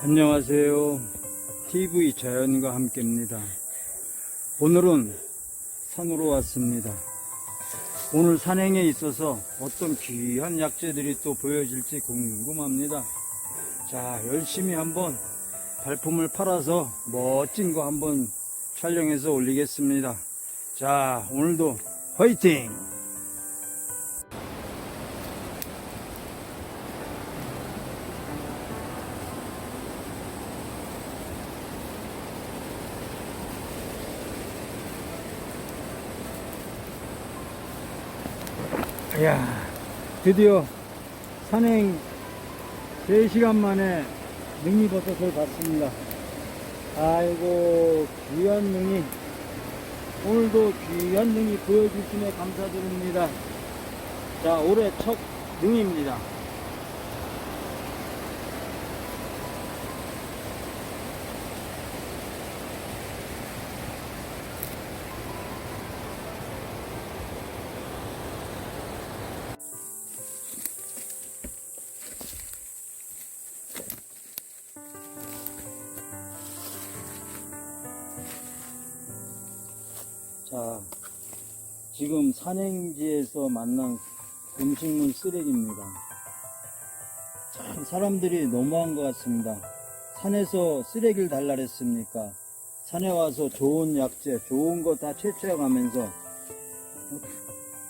안녕하세요. TV 자연과 함께입니다. 오늘은 산으로 왔습니다. 오늘 산행에 있어서 어떤 귀한 약재들이 또 보여질지 궁금합니다. 자, 열심히 한번 발품을 팔아서 멋진 거 한번 촬영해서 올리겠습니다. 자, 오늘도 화이팅! 야, 드디어 산행 3시간 만에 능이버섯을 봤습니다. 아이고, 귀한 능이. 오늘도 귀한 능이 보여주심에 감사드립니다. 자, 올해 첫 능입니다. 자, 지금 산행지에서 만난 음식물 쓰레기입니다. 참 사람들이 너무한 것 같습니다. 산에서 쓰레기를 달라 그랬습니까? 산에 와서 좋은 약재, 좋은 거 다 채취해 가면서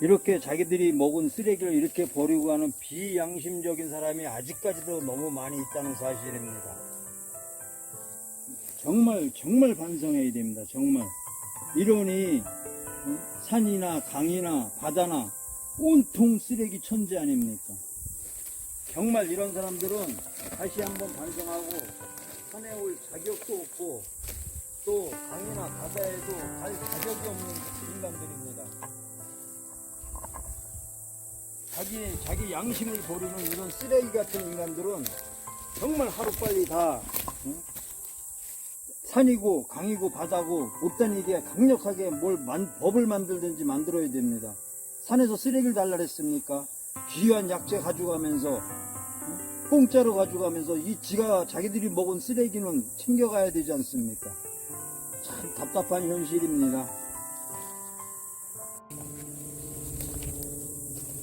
이렇게 자기들이 먹은 쓰레기를 이렇게 버리고 가는 비양심적인 사람이 아직까지도 너무 많이 있다는 사실입니다. 정말 정말 반성해야 됩니다. 정말 이러니 어? 산이나 강이나 바다나 온통 쓰레기 천지 아닙니까? 정말 이런 사람들은 다시 한번 반성하고 산에 올 자격도 없고 또 강이나 바다에도 갈 자격이 없는 인간들입니다. 자기 자기 양심을 버리는 이런 쓰레기 같은 인간들은 정말 하루빨리 다 어? 산이고 강이고 바다고 못 다니게 강력하게 뭘 만- 법을 만들든지 만들어야 됩니다. 산에서 쓰레기를 달라 그랬습니까? 귀한 약재 가져가면서 어? 공짜로 가져가면서 이 지가 자기들이 먹은 쓰레기는 챙겨가야 되지 않습니까? 참 답답한 현실입니다.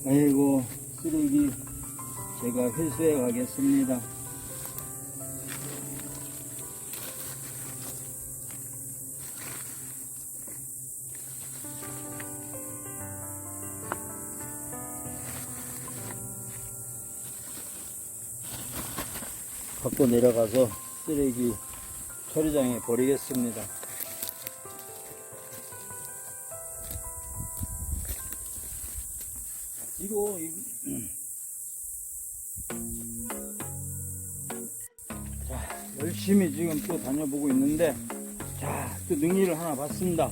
아이고 쓰레기 제가 회수해 가겠습니다. 갖고 내려가서 쓰레기 처리장에 버리겠습니다. 이거 이- 자 열심히 지금 또 다녀보고 있는데 자또 능이를 하나 봤습니다.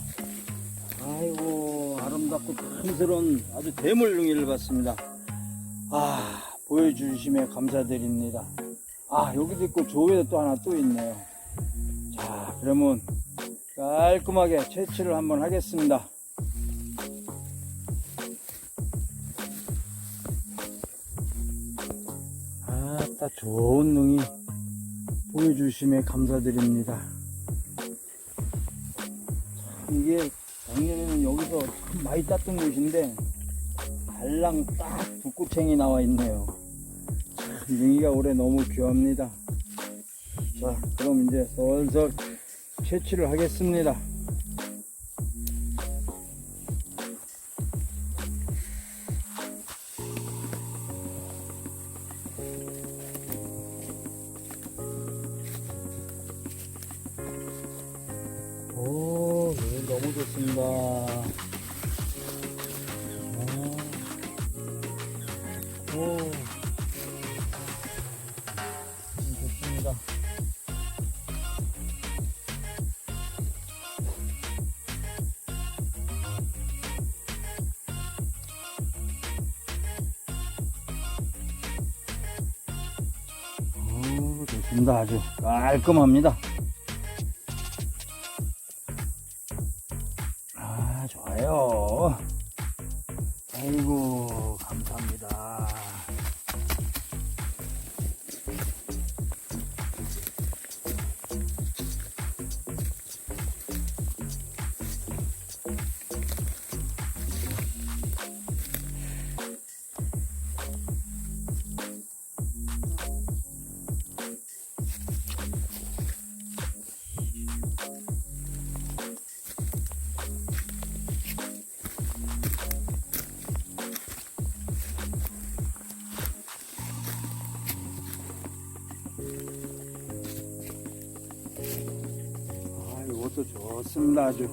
아이고 아름답고 탐스러운 아주 대물 능이를 봤습니다. 아 보여주심에 감사드립니다. 아 여기도 있고 조에도 또 하나 또 있네요 자 그러면 깔끔하게 채취를 한번 하겠습니다 아따 좋은 능이 보여주심에 감사드립니다 참 이게 작년에는 여기서 참 많이 땄던 곳인데 달랑 딱 북구챙이 나와 있네요 능이가 올해 너무 귀합니다. 자, 그럼 이제 슬슬 채취를 하겠습니다. 아. 오. 음, 좋습니다. 오, 좋습니다. 아주 깔끔합니다. 좋습니다 아주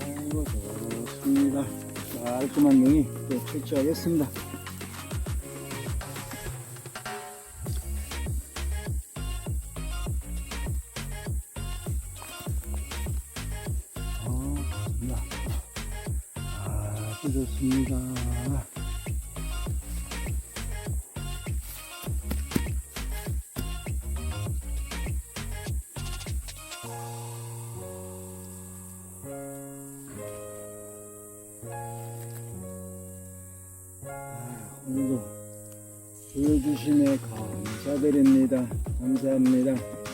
아이고 좋습니다 깔끔한 농이 또 출처하겠습니다 어, 좋습니다. 아주 좋습니다. 오늘도 보여주심에 감사드립니다. 감사합니다.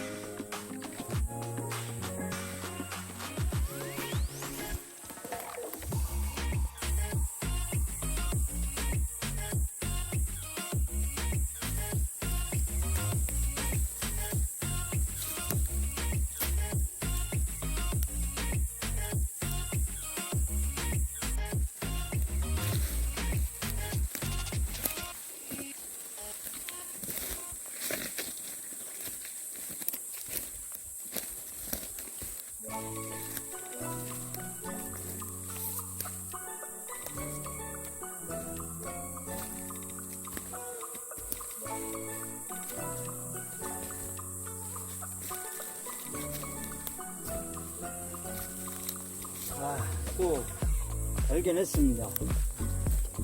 아, 또 발견했습니다.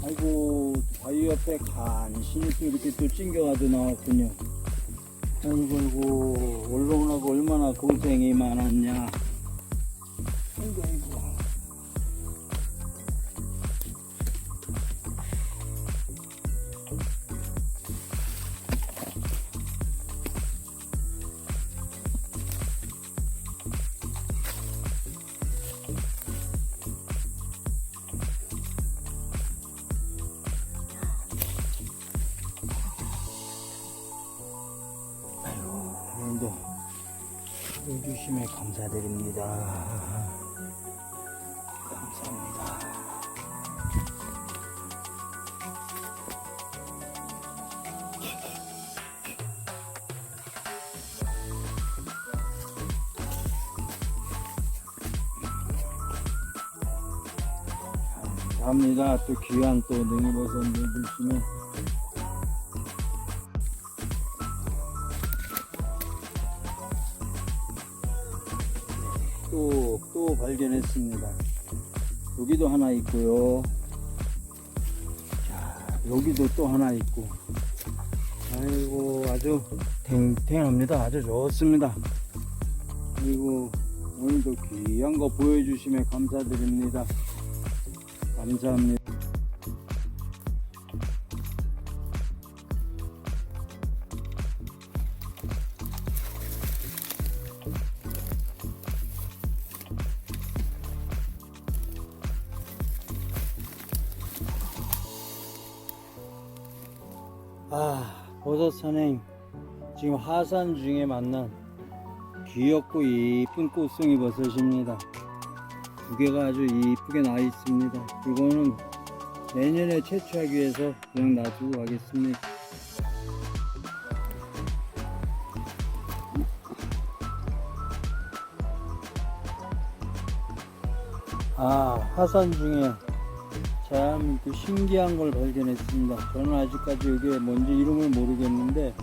아이고, 바위 옆에 간신히 또 이렇게 또 찡겨가지고 나왔군요. 아이고, 아이고, 언론하고 얼마나 고생이 많았냐. 오늘도 해주심에 감사드립니다. 감사합니다. 감사합니다. 또 귀한 또 능이버섯 내주시면 또, 또 발견했습니다. 여기도 하나 있고요. 자, 여기도 또 하나 있고. 아이고, 아주 탱탱합니다. 아주 좋습니다. 그리고 오늘도 귀한 거 보여주시면 감사드립니다. 감사합니다. 아, 버섯 산행 지금 하산 중에 만난 귀엽고 이쁜 꽃송이 버섯입니다. 두 개가 아주 이쁘게 나 있습니다. 이거는 내년에 채취하기 위해서 그냥 놔두고 가겠습니다. 아, 하산 중에 참 그 신기한 걸 발견했습니다. 저는 아직까지 이게 뭔지 이름을 모르겠는데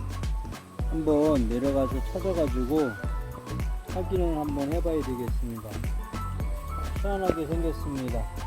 한번 내려가서 찾아가지고 확인을 한번 해봐야 되겠습니다. 희한하게 생겼습니다.